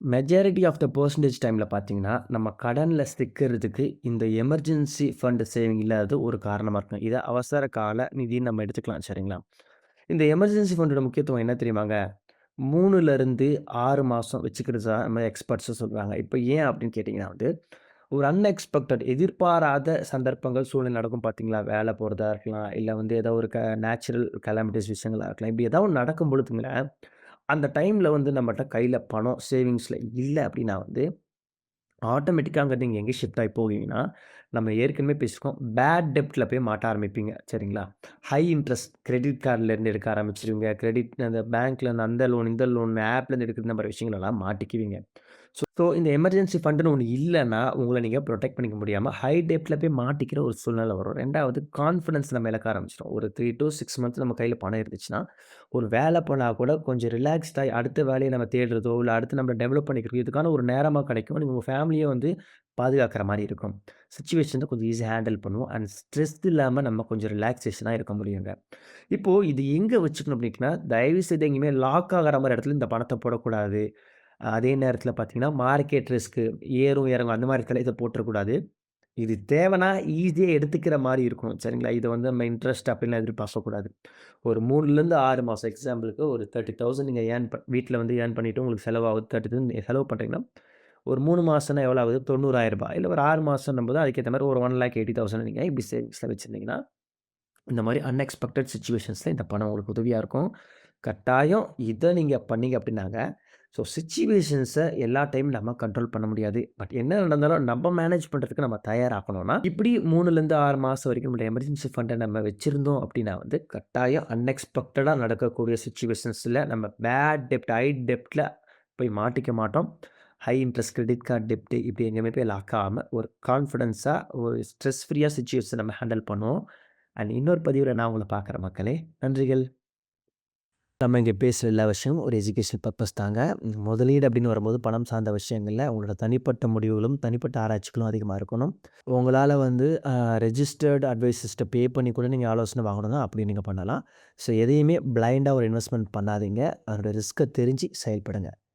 Majority of the percentage டைமில் பார்த்தீங்கன்னா, நம்ம கடனில் சிக்கிறதுக்கு இந்த எமர்ஜென்சி ஃபண்டு சேவிங் இல்லாதது ஒரு காரணமாக இருக்கும். இதை அவசர கால நிதின்னு நம்ம எடுத்துக்கலாம் சரிங்களா? இந்த எமர்ஜென்சி ஃபண்டோட முக்கியத்துவம் என்ன தெரியுமாங்க? மூணுலேருந்து ஆறு மாதம் வச்சுக்கிறதா நம்ம எக்ஸ்பர்ட்ஸும் சொல்கிறாங்க இப்போ ஏன் அப்படின்னு கேட்டிங்கன்னா வந்து, ஒரு அன்எக்ஸ்பெக்டட் எதிர்பாராத சந்தர்ப்பங்கள், சூழ்நிலை நடக்கும் பார்த்தீங்களா? வேலை போகிறதா இருக்கலாம், இல்லை வந்து ஏதோ ஒரு க நேச்சுரல் கலாமிட்டிஸ் விஷயங்களா இருக்கலாம். இப்படி ஏதாவது நடக்கும் பொழுதுங்களேன் அந்த டைமில் வந்து நம்மகிட்ட கையில் பணம் சேவிங்ஸில் இல்லை அப்படின்னா வந்து, ஆட்டோமேட்டிக்காக அங்கே நீங்கள் எங்க ஷிஃப்ட் ஆகி போவீங்கன்னா, நம்ம ஏற்கனவே பேசியிருக்கோம். பேட் டெப்டில் போய் மாட்ட ஆரம்பிப்பீங்க. சரிங்களா? ஹை இன்ட்ரெஸ்ட் கிரெடிட் கார்டிலேருந்து எடுக்க ஆரம்பிச்சிருவீங்க கிரெடிட் அந்த பேங்க்லேருந்து அந்த லோன், இந்த லோன், ஆப்லேருந்து எடுக்கிற இந்த விஷயங்களெல்லாம் மாட்டிக்குவீங்க. ஸோ ஸோ இந்த எமர்ஜென்சி ஃபண்டுன்னு ஒன்று இல்லைன்னா உங்களை நீங்கள் ப்ரொடெக்ட் பண்ணிக்க முடியாமல் ஹை டெப்ட்ல போய் மாட்டிக்கிற ஒரு சூழ்நிலை வரும். ரெண்டாவது கான்ஃபிடன்ஸ் நம்ம இழக்க ஆரம்பிச்சிடும் ஒரு த்ரீ டூ சிக்ஸ் மந்த்ஸ் நம்ம கையில் பணம் இருந்துச்சுன்னா, ஒரு வேலை போனால் கூட கொஞ்சம் ரிலாக்ஸ்டா அடுத்த வேலையை நம்ம தேடுறதோ, இல்லை அடுத்து நம்ம டெவலப் பண்ணிக்கிறதோ இதுக்கான ஒரு நேரமாக கிடைக்கும். நீங்கள் உங்கள் ஃபேமிலியை வந்து பாதுகாக்கிற மாதிரி இருக்கும். சிச்சுவேஷன கொஞ்சம் ஈஸியாக ஹேண்டில் பண்ணுவோம். அண்ட் ஸ்ட்ரெஸ் இல்லாமல் நம்ம கொஞ்சம் ரிலாக்ஸேஷனாக இருக்க முடியுங்க. இப்போது இது எங்கே வச்சுக்கணும் அப்படின்னா, தயவு செய்து எங்கேயுமே லாக் ஆகிற மாதிரி இடத்துல இந்த பணத்தை போடக்கூடாது. அதே நேரத்தில் பார்த்தீங்கன்னா, மார்க்கெட் ரிஸ்க்கு ஏறும், இறங்கும் அந்த மாதிரி இடத்துல இதை போட்டுறக்கூடாது. இது தேவைன்னா ஈஸியாக எடுத்துக்கிற மாதிரி இருக்கணும். சரிங்களா? இதை வந்து நம்ம இன்ட்ரெஸ்ட் அப்படின்லாம் எதிர்பார்க்கக்கூடாது. ஒரு மூணுலேருந்து ஆறு மாதம் எக்ஸாம்பிளுக்கு ஒரு தேர்ட்டி தௌசண்ட் நீங்கள் ஏர்ன் ப வீட்டில் வந்து ஏர்ன் பண்ணிவிட்டு உங்களுக்கு செலவாகுது தேர்ட்டி தௌசண்ட் செலவு பண்ணுறீங்கன்னா ஒரு மூணு மாதம்னா எவ்வளோ ஆகுது? ரூ. 90,000 இல்ல ஒரு 6 மாசம்ன்னும்போது அதுக்கேற்ற மாதிரி ஒரு ஒன் லேக் எயிட்டி தௌசண்ட் நீங்கள் இப்படி சேவிங்ஸில் வச்சிருந்தீங்கன்னா, இந்த மாதிரி அன்எக்ஸ்பெக்டட் சுச்சுவேஷன்ஸில் இந்த பணம் உங்களுக்கு உதவியாக இருக்கும். கட்டாயம் இதை நீங்கள் பண்ணீங்க அப்படின்னாங்க, ஸோ சுச்சுவேஷன்ஸை எல்லா டைமும் நம்ம கண்ட்ரோல் பண்ண முடியாது. பட் என்ன நடந்தாலும் நம்ம மேனேஜ் பண்ணுறதுக்கு நம்ம தயாராகணும்னா, இப்படி மூணுலேருந்து ஆறு மாதம் வரைக்கும் நம்மளோட எமர்ஜென்சி ஃபண்டை நம்ம வச்சுருந்தோம் அப்படின்னா வந்து, கட்டாயம் அன்எக்ஸ்பெக்டடாக நடக்கக்கூடிய சுச்சுவேஷன்ஸில் நம்ம பேட் டெப்ட், ஹை டெப்ட்டில் போய் மாட்டிக்க மாட்டோம். ஹை இன்ட்ரெஸ்ட் கிரெடிட் கார்டு டெப்ட்டு இப்படி எங்கேயுமே போய் லாக் ஒரு கான்ஃபிடென்ஸாக ஒரு ஸ்ட்ரெஸ் ஃப்ரீயாக சுச்சுவேஷன் நம்ம ஹேண்டில் பண்ணுவோம். அண்ட் இன்னொரு பதிவில் நான் உங்களை பார்க்குற மக்களே. நன்றிகள். நம்ம இங்கே பேசுகிற எல்லா விஷயமும் ஒரு எஜுகேஷன் பர்பஸ் தாங்க. முதலீடு அப்படின்னு வரும்போது பணம் சார்ந்த விஷயங்களில் உங்களோட தனிப்பட்ட முடிவுகளும், தனிப்பட்ட ஆராய்ச்சிகளும் அதிகமாக இருக்கணும். உங்களால் வந்து ரெஜிஸ்டர்ட் அட்வைசர்ஸ்ட்ட பே பண்ணி கூட நீங்கள் ஆலோசனை வாங்கணும்னா, அப்படி நீங்கள் பண்ணலாம். ஸோ எதையுமே பிளைண்டாக ஒரு இன்வெஸ்ட்மெண்ட் பண்ணாதீங்க. அதோட ரிஸ்க்கை தெரிஞ்சு செயல்படுங்க.